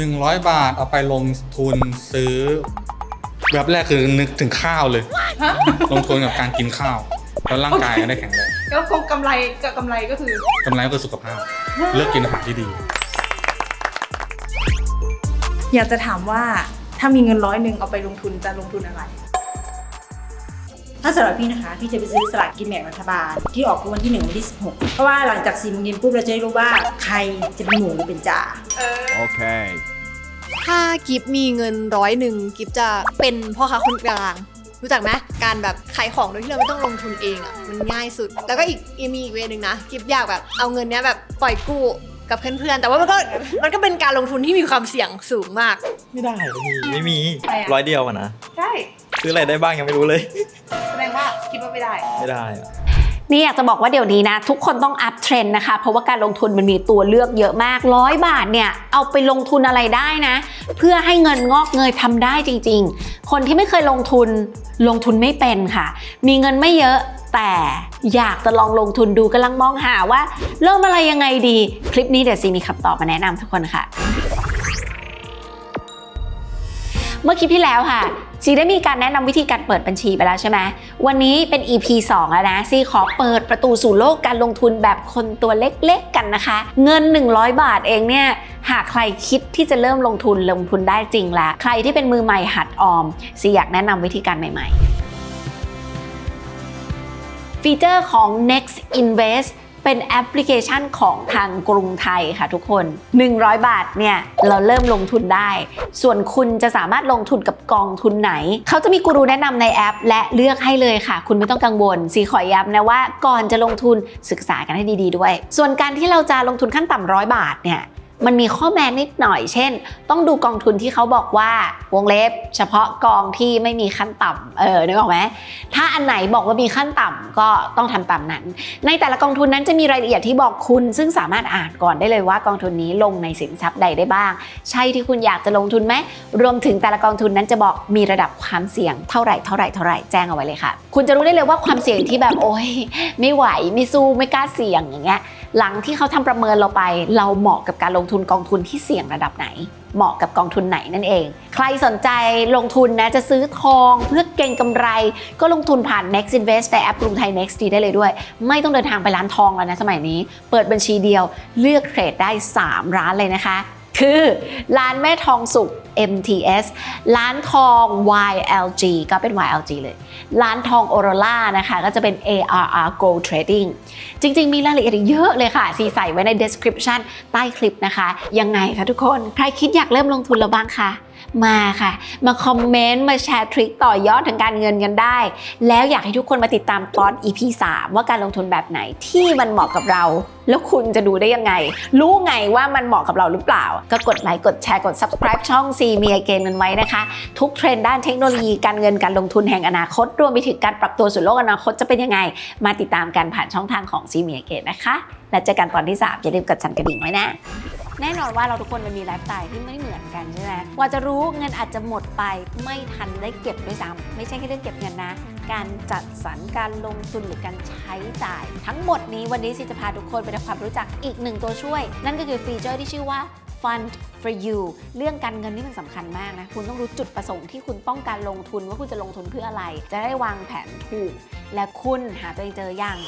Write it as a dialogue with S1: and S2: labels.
S1: 100 บาทเอาไปลงทุนซื้อแบบแรกคือนึกถึงข้าวเลย
S2: ฮะ
S1: ลงทุนกับการกินข้าว แล้วร่างกายก็ได้แข็งแรง
S2: ก็คงกำไรกับกำไรก็คือกำ
S1: ไรก็คือสุขภาพ เลือกกินอาหารที่ดี
S2: อยากจะถามว่าถ้ามีเงินร้อยหนึ่งเอาไปลงทุนจะลงทุนอะไร
S3: ถ้าสำหรับพี่นะคะพี่จะไปซื้อสลากกินแบ่งรัฐบาล ที่ออกวันที่หนึ่งวันที่ 16 เพราะว่าหลังจากสี่โมงเย็นปุ๊บเราจะได้รู้ว่าใครจะเป็นหมูหรือเป็นจ่า
S2: เออ
S4: Okay.
S5: ถ้ากิฟมีเงินร้อยหนึ่งกิฟจะเป็นพ่อค้าคนกลาง รู้จักไหมการแบบขายของโดยที่เราไม่ต้องลงทุนเองอะมันง่ายสุด แล้วก็อีกมีอีกเวนึงนะกิฟอยากแบบเอาเงินเนี้ยแบบปล่อยกู้กับเพื่อนๆแต่ว่ามันก็มันก็เป็นการลงทุนที่มีความเสี่ยงสูงมาก
S6: ไม่ได้พี่ไม่มี
S2: ทำไมอะ
S6: ร้อยเดียวอะนะ
S2: ใช่
S6: ซื้ออะไรได้บ้างยังไม่รู้เลย
S2: ไม่ได้
S6: อะ
S7: นี่อยากจะบอกว่าเดี๋ยวนี้นะ ทุกคนต้องอัพเทรนด์นะคะ เพราะว่าการลงทุนมันมีตัวเลือกเยอะมากร้อยบาทเนี่ย เอาไปลงทุนอะไรได้นะ เพื่อให้เงินงอกเงยทำได้จริง ๆ คนที่ไม่เคยลงทุนลงทุนไม่เป็นค่ะ มีเงินไม่เยอะแต่อยากจะลองลงทุนดูกำลังมองหาว่า เริ่มอะไรยังไงดี คลิปนี้เดี๋ยวซีมีคำตอบมาแนะนำทุกคนค่ะ เมื่อคลิปที่แล้วค่ะ ซีได้มีการแนะนำวิธีการเปิดบัญชีไปแล้วใช่ไหมวันนี้เป็น EP 2 แล้วนะซีขอเปิดประตูสู่โลกการลงทุนแบบคนตัวเล็กๆกันนะคะ เงิน 100 บาทเองเนี่ยหากใครคิดที่จะเริ่มลงทุนลงทุนได้จริงแล้ว ใครที่เป็นมือใหม่หัดออมซีอยากแนะนำวิธีการใหม่ ๆ ฟีเจอร์ของ Next Invest เป็นแอปพลิเคชันของทางกรุงไทยค่ะทุกคน 100 บาทเนี่ยเราเริ่มลงทุนได้ ส่วนคุณจะสามารถลงทุนกับกองทุนไหน เขาจะมีกูรูแนะนำในแอป และเลือกให้เลยค่ะ คุณไม่ต้องกังวลสีขอย้ำนะว่าก่อนจะลงทุนศึกษากันให้ดี ๆ ด้วย ส่วนการที่เราจะลงทุนขั้นต่ำร้อยบาทเนี่ย มันมีข้อแม้นิดหน่อย เช่น ต้องดูกองทุนที่เขาบอกว่าวงเล็บ เฉพาะกองที่ไม่มีขั้นต่ำเออนึกออกไหมถ้าอันไหนบอกว่ามีขั้นต่ำก็ต้องทำตามนั้น ในแต่ละกองทุนนั้นจะมีรายละเอียดที่บอกคุณ ซึ่งสามารถอ่านก่อนได้เลยว่ากองทุนนี้ลงในสินทรัพย์ใดได้บ้าง ใช่ที่คุณอยากจะลงทุนไหมรวมถึงแต่ละกองทุนนั้นจะบอกมีระดับความเสี่ยงเท่าไหร่เท่าไหร่เท่าไหร่แจ้งเอาไว้เลยค่ะ คุณจะรู้ได้เลยว่าความเสี่ยงที่แบบโอ้ยไม่ไหวไม่สู้ไม่กล้าเสี่ยงอย่างเงี้ย หลังที่เขาทำประเมินเราไป เราเหมาะกับการลงทุนกองทุนที่เสี่ยงระดับไหน เหมาะกับกองทุนไหนนั่นเอง ใครสนใจลงทุนนะจะซื้อทองเพื่อเก็งกำไร ก็ลงทุนผ่าน Next Invest ในแอปกรุงไทย Next ดีได้เลยด้วย ไม่ต้องเดินทางไปร้านทองแล้วนะสมัยนี้ เปิดบัญชีเดียวเลือกเทรดได้ 3 ร้านเลยนะคะ คือร้านแม่ทองสุก MTS ร้านทอง YLG ก็เป็น YLG เลย ร้านทองออโรล่านะคะ ก็จะเป็น ARR Gold Trading จริง ๆ มีรายละเอียดเยอะเลยค่ะ ซีใส่ไว้ใน description ใต้คลิปนะคะ ยังไงคะทุกคน ใครคิดอยากเริ่มลงทุนแล้วบ้างคะ มาค่ะ มาคอมเมนต์มาแชร์ทริคต่อยอดทางการเงินกันได้ แล้วอยากให้ทุกคนมาติดตามตอน EP 3 ว่าการลงทุนแบบไหนที่มันเหมาะกับเรา แล้วคุณจะดูได้ยังไง รู้ไงว่ามันเหมาะกับเราหรือเปล่า ก็กดไลค์กดแชร์กด subscribe ช่อง C มีไอเกนกันไว้นะคะ ทุกเทรนด์ด้านเทคโนโลยีการเงินการลงทุนแห่งอนาคต รวมไปถึงการปรับตัวสู่โลกอนาคตจะเป็นยังไง มาติดตามกันผ่านช่องทางของ C มีไอเกนนะคะ แล้วเจอกันตอนที่ 3 อย่าลืมกดสั่นกระดิ่งไว้นะ แน่นอนว่าเราทุกคนมันมีไลฟ์สไตล์ที่ไม่เหมือนกันใช่ไหมกว่าจะรู้เงินอาจจะหมดไปไม่ทันได้เก็บด้วยซ้ำไม่ใช่แค่เรื่องเก็บเงินนะ การจัดสรรการลงทุนหรือการใช้จ่าย ทั้งหมดนี้วันนี้สิจะพาทุกคนไปทำความรู้จักอีกหนึ่งตัวช่วย นั่นก็คือฟีเจอร์ที่ชื่อว่า Fund for you เรื่องการเงินนี่มันสำคัญมากนะ คุณต้องรู้จุดประสงค์ที่คุณต้องการลงทุนว่าคุณจะลงทุนเพื่ออะไร จะได้วางแผนถูก และคุณหาตัวเองเจอยัง